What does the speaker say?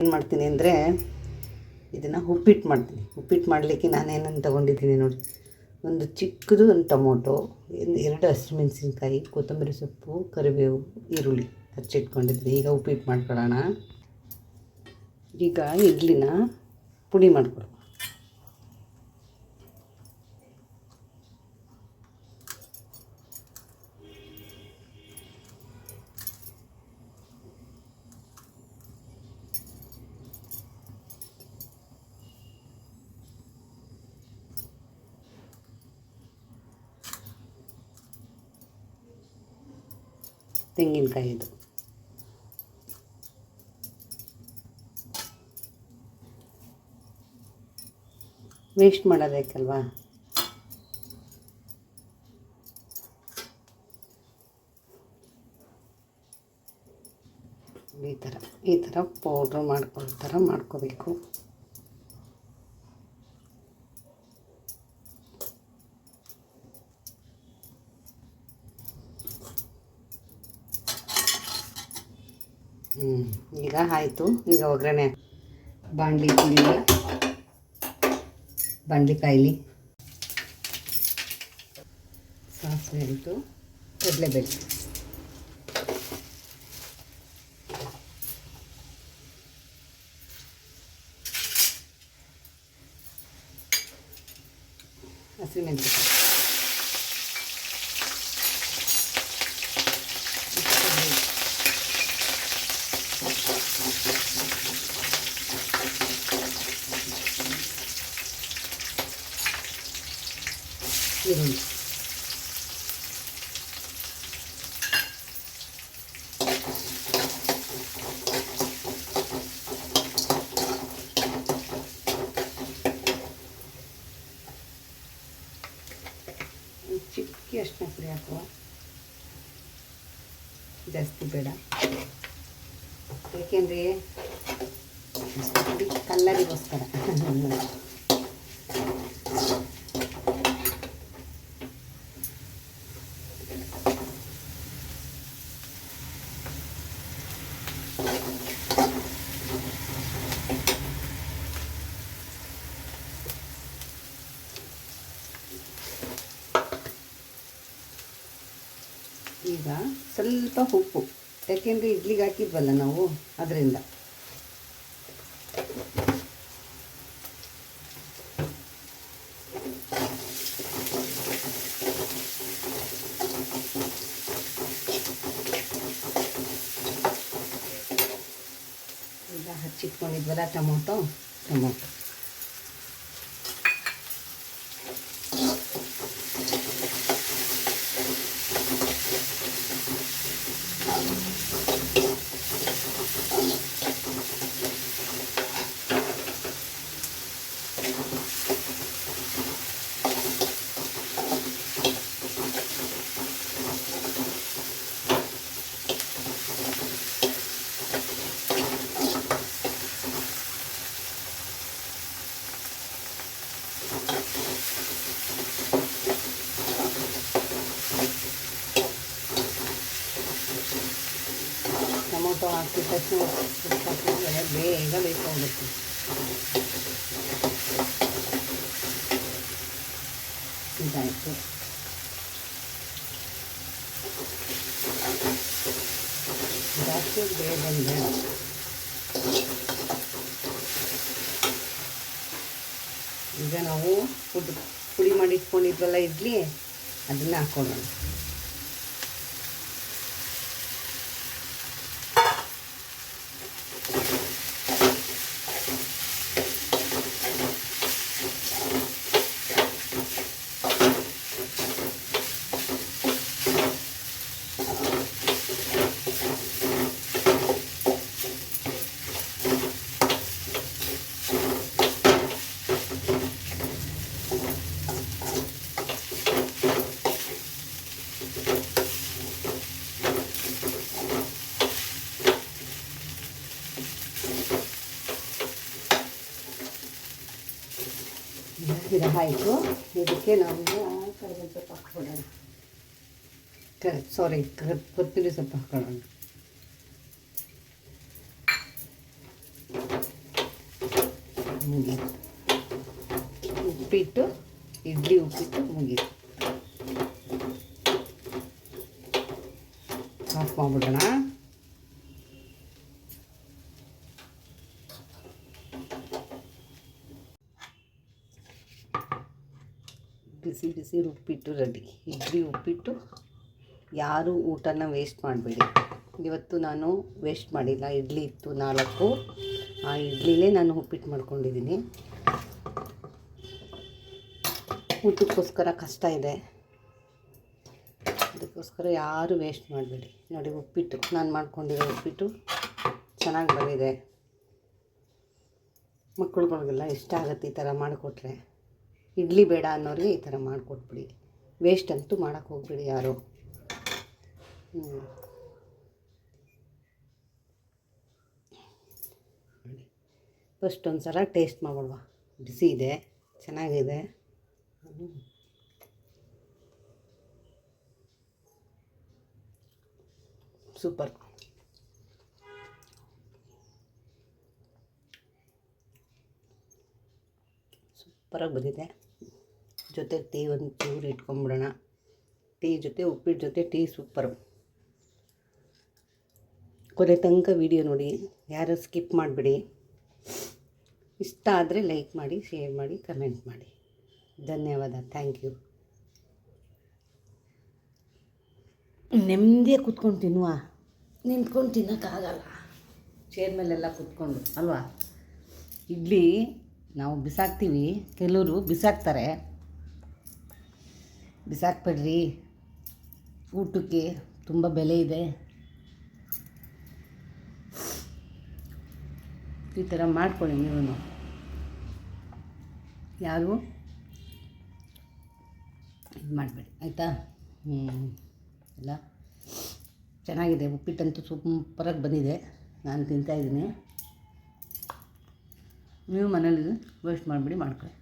ಏನು ಮಾಡ್ತೀನಿ ಅಂದರೆ ಇದನ್ನು ಉಪ್ಪಿಟ್ಟು ಮಾಡ್ತೀನಿ. ಉಪ್ಪಿಟ್ಟು ಮಾಡಲಿಕ್ಕೆ ನಾನೇನನ್ನು ತೊಗೊಂಡಿದ್ದೀನಿ ನೋಡಿ. ಒಂದು ಚಿಕ್ಕದು ಒಂದು ಟೊಮೊಟೊ ಎರಡು ಹಸಿಮೆಣಸಿನ್ಕಾಯಿ ಕೊತ್ತಂಬರಿ ಸೊಪ್ಪು, ಕರಿಬೇವು, ಈರುಳ್ಳಿ ಹಚ್ಚಿಟ್ಕೊಂಡಿದ್ದೀನಿ ಈಗ ಉಪ್ಪಿಟ್ಟು ಮಾಡ್ಕೊಳ್ಳೋಣ. ಈಗ ಇಡ್ಲಿನ ಪುಡಿ ಮಾಡ್ಕೊಳ್ಳೋಣ ತೆಂಗಿನಕಾಯಿ ಇದು. ವೇಸ್ಟ್ ಮಾಡೋದಕ್ಕಲ್ವಾ ಈ ಥರ ಈ ಥರ ಪೌಡ್ರ್ ಮಾಡ್ಕೊಳ್ಳೋ ಥರ ಮಾಡ್ಕೋಬೇಕು. ಹ್ಞೂ ಈಗ ಆಯಿತು. ಈಗ ಒಗ್ಗರಣೆ. ಬಾಣಲಿ ಇಟ್ಟಿದ್ದೀನಿ ಬಾಣಲಿ ಕಾಯಿಲಿ. ಸಾಸಿವೆ ಆಯಿತು ಕಡಲೆಬೇಳೆ. ಹಸಿಮೆಣಸಿನಕಾಯಿ. ಈರುಳ್ಳಿ ಚಿಕ್ಕಿ ಅಷ್ಟನ್ನ ಪುಡಿ ಜಾಸ್ತಿ ಬೇಡ. ಏಕೆಂದರೆ ಕಲ್ಲರಿಗೋಸ್ಕರ ಈಗ ಸ್ವಲ್ಪ ಉಪ್ಪು. ಯಾಕೆಂದರೆ ಇಡ್ಲಿಗೆ ಹಾಕಿದ್ವಲ್ಲ ನಾವು ಅದರಿಂದ. ಈಗ ಹಚ್ಚಿಟ್ಕೊಂಡಿದ್ವಲ್ಲ ಟೊಮೊಟೊ ಟೊಮೊಟೊ. ಟೊಮೊಟೊ ಹಾಕಿ ತಕ್ಷಣ ಹಾಕಿದ್ರೆ ಬೇಗ ಬೇಯ್ಕೊಂಡ್ಬಿಡ್ತು ಇದಾಯಿತು. ಜಾಸ್ತಿ ಬೇಗ ಬೇಡ ಈಗ ನಾವು ಪುಡಿ ಪುಡಿ ಮಾಡಿಟ್ಕೊಂಡಿದ್ವಲ್ಲ ಇಡ್ಲಿ, ಅದನ್ನ ಹಾಕೊಳ್ಳೋಣ. ಗಿಡ ಆಯಿತು. ಇದಕ್ಕೆ ನಾವು ಕರಿಬೇವು ಸೊಪ್ಪು ಹಾಕ್ಬಿಡೋಣ ಕ ಸಾರಿ ಕೊತ್ತಂಬರಿ ಸೊಪ್ಪು ಹಾಕೊಳ್ಳೋಣ ಮುಗೀತು. ಉಪ್ಪಿಟ್ಟು, ಇಡ್ಲಿ ಉಪ್ಪಿಟ್ಟು ಮುಗೀತು. ಆಫ್ ಮಾಡ್ಬಿಡೋಣ. ಬಿಸಿ ಬಿಸಿ ಉಪ್ಪಿಟ್ಟು ರೆಡಿ. ಇಡ್ಲಿ ಉಪ್ಪಿಟ್ಟು. ಯಾರೂ ಊಟನ ವೇಸ್ಟ್ ಮಾಡಬೇಡಿ. ಇವತ್ತು ನಾನು ವೇಸ್ಟ್ ಮಾಡಿಲ್ಲ. ಇಡ್ಲಿ ಇತ್ತು ನಾಲ್ಕು. ಆ ಇಡ್ಲಿಲೇ ನಾನು ಉಪ್ಪಿಟ್ಟು ಮಾಡ್ಕೊಂಡಿದ್ದೀನಿ. ಊಟಕ್ಕೋಸ್ಕರ ಕಷ್ಟ ಇದೆ. ಅದಕ್ಕೋಸ್ಕರ ಯಾರು ವೇಸ್ಟ್ ಮಾಡಬೇಡಿ. ನೋಡಿ, ಉಪ್ಪಿಟ್ಟು. ನಾನು ಮಾಡ್ಕೊಂಡಿರೋ ಉಪ್ಪಿಟ್ಟು ಚೆನ್ನಾಗಿ ಬಂದಿದೆ. ಮಕ್ಕಳುಗಳಿಗೆಲ್ಲ ಇಷ್ಟ ಆಗುತ್ತೆ ಈ ಥರ ಮಾಡಿಕೊಟ್ರೆ. ಇಡ್ಲಿ ಬೇಡ ಅನ್ನೋರಿಗೆ ಈ ಥರ ಮಾಡಿಕೊಟ್ಬಿಡಿ. ವೇಸ್ಟ್ ಅಂತೂ ಮಾಡೋಕ್ಕೆ ಹೋಗ್ಬೇಡಿ ಯಾರು. ಫಸ್ಟ್ ಒಂದು ಸಲ ಟೇಸ್ಟ್ ಮಾಡ್ಬಿಡುವ. ಬಿಸಿ ಇದೆ, ಚೆನ್ನಾಗಿದೆ. ಸೂಪರ್ ಸೂಪರಾಗಿ ಬಂದಿದೆ. ಜೊತೆ ಟೀ ಒಂದು ಚೂರು ಇಟ್ಕೊಂಬಿಡೋಣ. ಟೀ ಜೊತೆ ಉಪ್ಪಿಟ್ಟು ಜೊತೆ ಟೀ ಸೂಪರ್. ಕೊನೆ ತನಕ ವಿಡಿಯೋ ನೋಡಿ, ಯಾರು ಸ್ಕಿಪ್ ಮಾಡಿಬಿಡಿ. ಇಷ್ಟ ಆದರೆ ಲೈಕ್ ಮಾಡಿ, ಶೇರ್ ಮಾಡಿ, ಕಮೆಂಟ್ ಮಾಡಿ. ಧನ್ಯವಾದ, ಥ್ಯಾಂಕ್ ಯು. ನೆಮ್ಮದಿಯ ಕುತ್ಕೊಂಡು ತಿನ್ನುವ. ನಿಂತ್ಕೊಂಡು ತಿನ್ನೋಕ್ಕಾಗಲ್ಲ ಚೇರ್ ಮೇಲೆಲ್ಲ ಕುತ್ಕೊಂಡು, ಅಲ್ವಾ? ಇಡ್ಲಿ ನಾವು ಬಿಸಾಕ್ತೀವಿ, ಕೆಲವರು ಬಿಸಾಕ್ತಾರೆ. ಬಿಸಾಕ್ಬೇಡ್ರಿ. ಊಟಕ್ಕೆ ತುಂಬ ಬೆಲೆ ಇದೆ. ಈ ಥರ ಮಾಡ್ಕೊಳ್ಳಿ ನೀವು ಯಾರು? ಇದು ಮಾಡಬೇಡಿ, ಆಯಿತಾ? ಎಲ್ಲ ಚೆನ್ನಾಗಿದೆ, ಉಪ್ಪಿಟ್ಟಂತೂ ಸೂಪರಾಗಿ ಬಂದಿದೆ. ನಾನು ತಿಂತಾಯಿದ್ದೀನಿ ನೀವು ಮನೇಲಿ ವೇಸ್ಟ್ ಮಾಡಿಬಿಡಿ, ಮಾಡ್ಕೊಳ್ಳಿ.